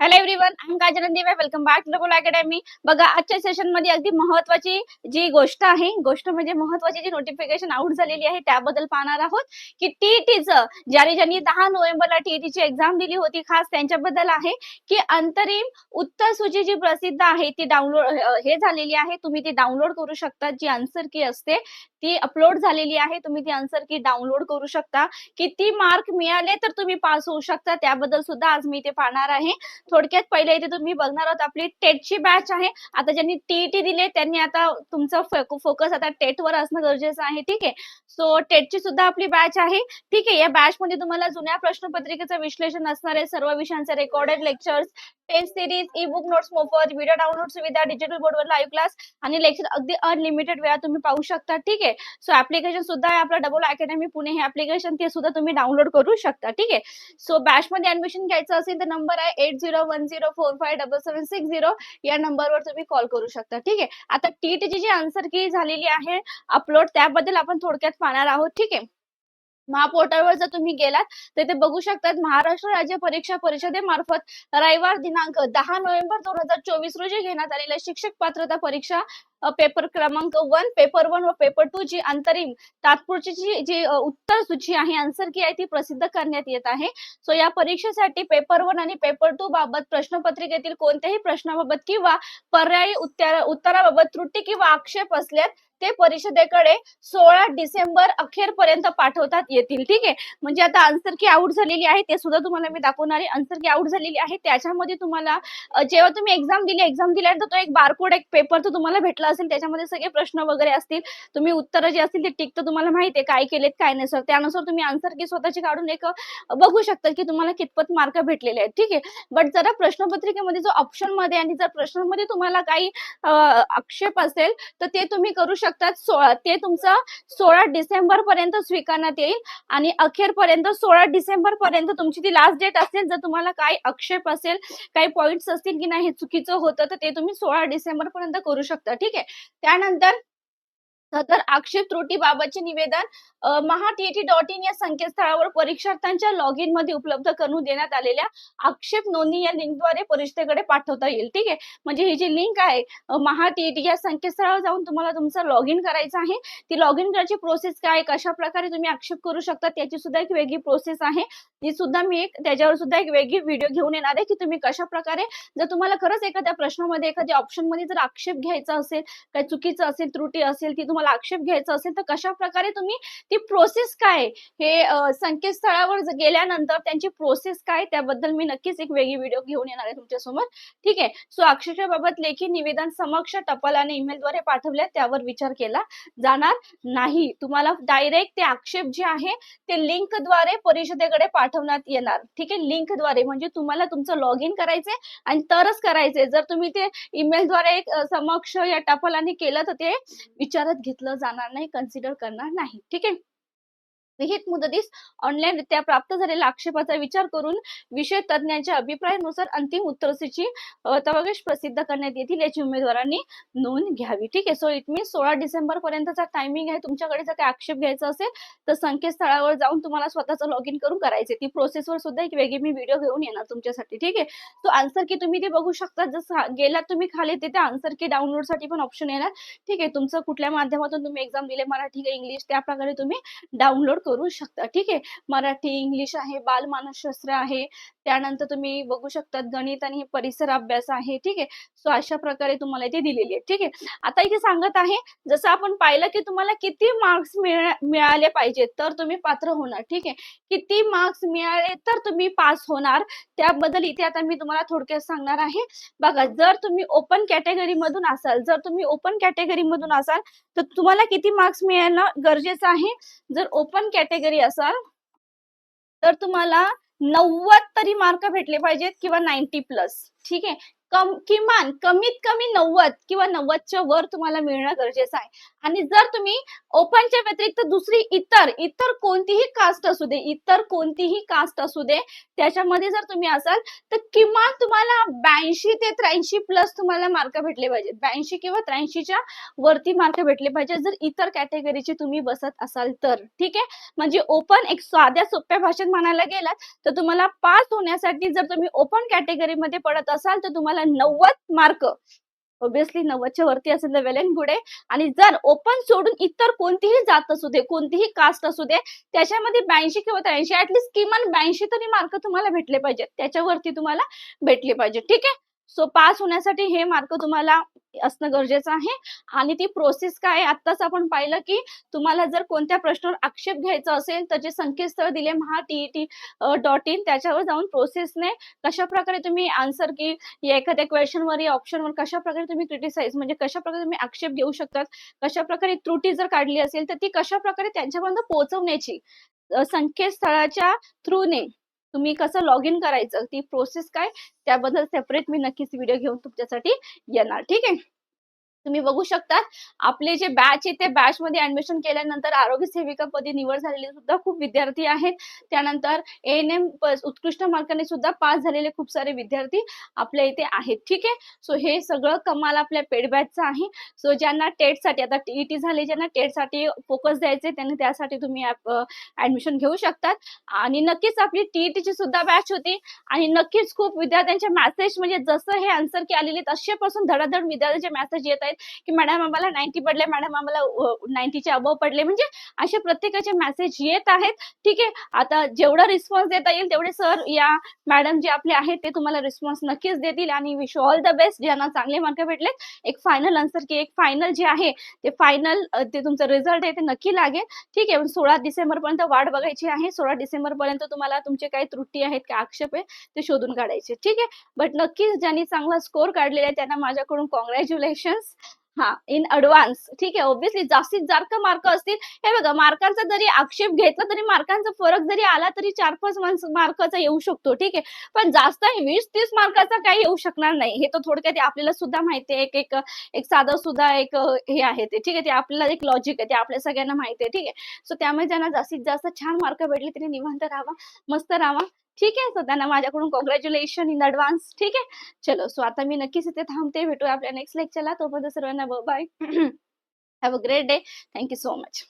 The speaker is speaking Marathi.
हॅलो एव्हरीवन आय काजल दिवे वेलकम बॅक टू अकॅडमी बघा आजच्या सेशनमध्ये अगदी महत्वाची जी गोष्ट आहे गोष्ट म्हणजे महत्वाची जी नोटिफिकेशन आउट झालेली आहे त्याबद्दल पाहणार आहोत की टीईटीचं ज्याने ज्यांनी दहा नोव्हेंबरला टीईटीची एक्झाम दिली होती खास त्यांच्याबद्दल आहे की अंतरिम उत्तर सूची जी प्रसिद्ध आहे ती डाउनलोड हे झालेली आहे. तुम्ही ती डाउनलोड करू शकता जी आन्सर की असते ती अपलोड झालेली आहे तुम्ही ती आन्सर की डाउनलोड करू शकता. किती मार्क मिळाले तर तुम्ही पास होऊ शकता. त्याबद्दल सुद्धा आज मी ते पाहणार आहे. थोडक्यात पहिले इथे तुम्ही बघणार आहोत आपली टेटची बॅच आहे. आता ज्यांनी टीईटी दिले त्यांनी आता तुमचा फोकस आता टेट वर असणं गरजेचं आहे ठीक आहे? सो टेटची सुद्धा आपली बॅच आहे. ठीक आहे या बॅच मध्ये तुम्हाला जुन्या प्रश्नपत्रिकेचं विश्लेषण असणारे सर्व विषयांचे recorded lectures test series e book notes मोफत व्हिडिओ डाउनलोड सुविधा डिजिटल बोर्डवर लाईव्ह क्लास आणि लेक्चर अगदी अनलिमिटेड वेळा तुम्ही पाहू शकता ठीक आहे? सो ऍप्लिकेशन सुद्धा आहे आपलं डबल अकॅडमी पुणे हे ऍप्लिकेशन ते सुद्धा तुम्ही डाउनलोड करू शकता. ठीक आहे? सो बॅच मध्ये ऍडमिशन घ्यायचं असेल तर नंबर आहे eight zero one zero four five double seven six zero या नंबरवर तुम्ही कॉल करू शकता. ठीक आहे? आता टीटीची जी आन्सर की झालेली आहे. अपलोड त्याबद्दल आपण थोडक्यात पाहणार आहोत. ठीक आहे? महापोर्टलवर जर तुम्ही गेलात तर ते बघू शकतात महाराष्ट्र राज्य परीक्षा परिषदेमार्फत रविवार दिनांक दहा नोव्हेंबर दोन हजार चोवीस रोजी घेण्यात आलेल्या शिक्षक पात्रता परीक्षा पेपर क्रमांक वन पेपर वन व पेपर टू जी अंतरिम तात्पुरची जी जी उत्तर सूची आहे आन्सर की आहे ती प्रसिद्ध करण्यात येत आहे. सो या परीक्षेसाठी पेपर वन आणि पेपर टू बाबत प्रश्नपत्रिकेतील कोणत्याही प्रश्नाबाबत किंवा पर्यायी उत्तर उत्तराबाबत त्रुटी किंवा आक्षेप असल्यास ते परिषदेकडे सोळा डिसेंबर अखेरपर्यंत पाठवतात येतील. ठीक आहे? म्हणजे आता आन्सर की आउट झालेली आहे ते सुद्धा तुम्हाला मी दाखवणार आहे. आन्सर की आउट झालेली आहे. त्याच्यामध्ये तुम्हाला जेव्हा तुम्ही एक्झाम दिली एक्झाम दिल्यानंतर तो एक बारकोड एक पेपर तो तुम्हाला भेटला असेल. त्याच्यामध्ये सगळे प्रश्न वगैरे असतील. तुम्ही उत्तरं जे असतील ते टिक तर तुम्हाला माहिती आहे काय केलेत काय नाही सर त्यानुसार तुम्ही आन्सर की स्वतःची काढून एक बघू शकता की तुम्हाला कितपत मार्क भेटलेले आहेत. ठीक आहे? बट जरा प्रश्नपत्रिकेमध्ये जो ऑप्शनमध्ये आणि जर प्रश्नामध्ये तुम्हाला काही आक्षेप असेल तर ते तुम्ही करू शकता. शकतात. सोळा ते तुमचं सोळा डिसेंबर पर्यंत स्वीकारण्यात येईल आणि अखेरपर्यंत सोळा डिसेंबर पर्यंत तुमची ती लास्ट डेट असेल जर तुम्हाला काही आक्षेप असेल काही पॉइंट्स असतील की नाही हे चुकीचं होतं तर ते तुम्ही सोळा डिसेंबर पर्यंत करू शकता. ठीक आहे? त्यानंतर सदर आक्षेप त्रुटी बाबतचे निवेदन महाटीएटी डॉट इन या संकेतस्थळावर परीक्षार्थ्यांच्या लॉग इनमध्ये उपलब्ध करून देण्यात आलेल्या आक्षेप नोंदणी या लिंकद्वारे परिषदेकडे पाठवता येईल. ठीक आहे? म्हणजे ही जी लिंक आहे महाटीएटी या संकेतस्थळावर जाऊन तुम्हाला तुमचं लॉग इन करायचं आहे. ती लॉग इन करायची प्रोसेस काय कशा प्रकारे तुम्ही आक्षेप करू शकता त्याची सुद्धा एक वेगळी प्रोसेस आहे. ती सुद्धा मी एक त्याच्यावर सुद्धा एक वेगळी व्हिडिओ घेऊन येणार आहे की तुम्ही कशा प्रकारे जर तुम्हाला खरंच एखाद्या प्रश्नामध्ये एखाद्या ऑप्शनमध्ये जर आक्षेप घ्यायचा असेल काही चुकीचं असेल त्रुटी असेल ती तुम्हाला आक्षेप घ्यायचा असेल तर कशा प्रकारे तुम्ही ती प्रोसेस काय हे संकेतस्थळावर गेल्यानंतर त्यांची प्रोसेस काय त्याबद्दल मी नक्कीच एक वेगळी व्हिडिओ घेऊन येणार आहे तुमच्यासमोर ठीक आहे? सो आक्षेपाबाबत लेखी निवेदन समक्ष टपाल आणि ईमेलद्वारे पाठवल्या त्यावर विचार केला जाणार नाही. तुम्हाला डायरेक्ट ते आक्षेप जे आहे ते लिंकद्वारे परिषदेकडे पाठवण्यात येणार. ठीक आहे? लिंकद्वारे म्हणजे तुम्हाला तुमचं लॉग इन करायचंय आणि तरच करायचंय. जर तुम्ही ते ईमेलद्वारे समक्ष या टपालाने केलं तर ते विचारात घेतलं जाणार नाही कन्सिडर करणार नाही. ठीक आहे? विहित मुदतीस ऑनलाईन रित्या प्राप्त झालेल्या आक्षेपाचा विचार करून विषय तज्ञांच्या अभिप्रायानुसार अंतिम उत्तरसूची अ, तवागेश प्रसिद्ध करण्यात येतील याची उमेदवारांनी नोंद घ्यावी. ठीक आहे सो इट मीन सोळा डिसेंबर पर्यंतचा टायमिंग आहे. तुमच्याकडे जर काही आक्षेप घ्यायचा असेल तर संकेतस्थळावर जाऊन तुम्हाला स्वतःचं लॉग इन करून करायचे ती प्रोसेसवर सुद्धा एक वेगळी मी व्हिडिओ घेऊन येणार तुमच्यासाठी. ठीक आहे तो आन्सर की तुम्ही ते बघू शकता. जसं गेलात तुम्ही खाली तिथे आन्सर की डाउनलोडसाठी पण ऑप्शन येणार. ठीक आहे तुमचं कुठल्या माध्यमातून तुम्ही एक्झाम दिले मराठी इंग्लिश त्या प्रकारे तुम्ही डाउनलोड करू शकता. ठीक आहे? मराठी इंग्लिश आहे बालमानसशास्त्र आहे. त्यानंतर तुम्ही बघू शकता गणित आणि परिसर अभ्यास आहे. ठीक आहे? सो अशा प्रकारे तुम्हाला इथे दिलेली आहे. ठीक आहे? आता इथे सांगत आहे जसं आपण पाहिलं की तुम्हाला किती मार्क्स मिळाले पाहिजेत तर तुम्ही पात्र होणार. ठीक आहे? किती मार्क्स मिळाले तर तुम्ही पास होणार. त्याबद्दल इथे आता मी तुम्हाला थोडक्यात सांगणार आहे. बघा जर तुम्ही ओपन कॅटेगरी मधून असाल जर तुम्ही ओपन कॅटेगरी मधून असाल तर तुम्हाला किती मार्क्स मिळणं गरजेचं आहे. जर ओपन कॅटेगरी असाल तर तुम्हाला नव्वद तरी मार्क भेटले पाहिजेत किंवा नाईन्टी प्लस ठीक आहे? कम किमान कमीत कमी नव्वद किंवा नव्वदच्या वर तुम्हाला मिळणं गरजेचं आहे. आणि जर तुम्ही ओपनच्या व्यतिरिक्त दुसरी इतर इतर कोणतीही कास्ट असू दे इतर कोणतीही कास्ट असू दे त्याच्यामध्ये जर तुम्ही असाल तर किमान तुम्हाला ब्याऐंशी ते त्र्याऐंशी प्लस तुम्हाला मार्क भेटले पाहिजेत. ब्याऐंशी किंवा त्र्याऐंशीच्या वरती मार्क भेटले पाहिजे जर इतर कॅटेगरीचे तुम्ही बसत असाल तर. ठीक आहे? म्हणजे ओपन एक साध्या सोप्या भाषेत म्हणायला गेलात तर तुम्हाला पास होण्यासाठी जर तुम्ही ओपन कॅटेगरीमध्ये पडत असाल तर तुम्हाला नव्वद मार्क ओबियसली नव्वदच्या वरती असेल तर वेल अँड गुड आहे. आणि जर ओपन सोडून इतर कोणतीही जात असू दे कोणतीही कास्ट असू दे त्याच्यामध्ये ब्याऐंशी किंवा त्र्याऐंशी ऍटलीस्ट किमान ब्याऐंशी तरी मार्क तुम्हाला भेटले पाहिजेत. त्याच्यावरती तुम्हाला भेटले पाहिजे ठीक आहे? सो पास होण्यासाठी हे मार्क तुम्हाला असणं गरजेचं आहे. आणि ती प्रोसेस काय आहे? आत्ताच आपण पाहिलं की तुम्हाला जर कोणत्या प्रश्नावर आक्षेप घ्यायचा असेल तर जे संकेतस्थळ दिले महा टीईटी डॉट इन त्याच्यावर जाऊन प्रोसेसने कशा प्रकारे तुम्ही आन्सर की या एखाद्या क्वेश्चनवर या ऑप्शनवर कशा प्रकारे तुम्ही क्रिटिसाइज म्हणजे कशा प्रकारे तुम्ही आक्षेप घेऊ शकतात? कशा प्रकारे त्रुटी जर काढली असेल तर ती कशा प्रकारे त्यांच्यापर्यंत पोहोचवण्याची? संकेतस्थळाच्या थ्रूने तुम्ही कसं लॉग इन करायचं ती प्रोसेस काय? त्याबद्दल सेपरेट मी नक्कीच व्हिडिओ घेऊन तुमच्यासाठी येणार. ठीक आहे? तुम्ही बघू शकता आपले जे बॅच आहे ते बॅच मध्ये ऍडमिशन केल्यानंतर आरोग्य सेविका पदी निवड झालेले सुद्धा खूप विद्यार्थी आहेत. त्यानंतर एन एम उत्कृष्ट मार्काने सुद्धा पास झालेले खूप सारे विद्यार्थी आपल्या इथे आहेत. ठीक आहे? सो हे सगळं कमाल आपल्या पेड बॅचचं आहे. सो ज्यांना टेटसाठी आता टीईटी झाले ज्यांना टेटसाठी फोकस द्यायचे त्यांनी त्यासाठी तुम्ही ऍडमिशन घेऊ शकतात. आणि नक्कीच आपली TET ची सुद्धा बॅच होती. आणि नक्कीच खूप विद्यार्थ्यांचे मॅसेज म्हणजे जसं हे आन्सर की आलेले तसेपासून धडाधड विद्यार्थ्यांचे मॅसेज येत आहेत. की मॅडम आम्हाला नाईन्टी पडले मॅडम आम्हाला नाईन्टीच्या अबव पडले. म्हणजे असे प्रत्येकाचे मेसेज येत आहेत. ठीक आहे? आता जेवढा रिस्पॉन्स देता येईल तेवढे सर या मॅडम जे आपले आहेत ते तुम्हाला रिस्पॉन्स नक्कीच देतील. आणि विश ऑल द बेस्ट ज्यांना चांगले मार्क भेटले एक फायनल आन्सर की एक फायनल जे आहे ते फायनल ते तुमचं रिझल्ट आहे ते नक्की लागेल. ठीक आहे? सोळा डिसेंबर पर्यंत वाट बघायची आहे. सोळा डिसेंबर पर्यंत तुम्हाला तुमचे काही त्रुटी आहेत का आक्षेप आहे ते शोधून काढायचे. ठीक आहे? बट नक्कीच ज्यांनी चांगला स्कोर काढलेला आहे त्यांना माझ्याकडून कॉंग्रॅच्युलेशन्स हा इन अडव्हान्स ठीक आहे ऑब्विसली जास्तीत जास्त मार्क असतील. हे बघा मार्कांचा जरी आक्षेप घेतला तरी मार्कांचा फरक जरी आला तरी चार पाच मार्काचा येऊ शकतो ठीक आहे. पण जास्त वीस तीस मार्काचा काही येऊ शकणार नाही. हे तर थोडक्यात आपल्याला सुद्धा माहिती आहे. एक एक एक साधं सुद्धा एक हे आहे ते. ठीक आहे ते आपल्याला एक लॉजिक आहे ते आपल्या सगळ्यांना माहिती आहे. ठीक आहे. सो त्यामुळे ज्यांना जास्तीत जास्त छान मार्क भेटले तरी निवांत राहावा मस्त राहावा ठीक आहे सो त्यांना माझ्याकडून कॉंग्रॅच्युलेशन इन ऍडव्हान्स ठीक आहे? चलो सो आता मी नक्कीच इथे थांबते. भेटूया आपल्या नेक्स्ट लेक्चरला तोपर्यंत सर्वांना bye have a great day thank you so much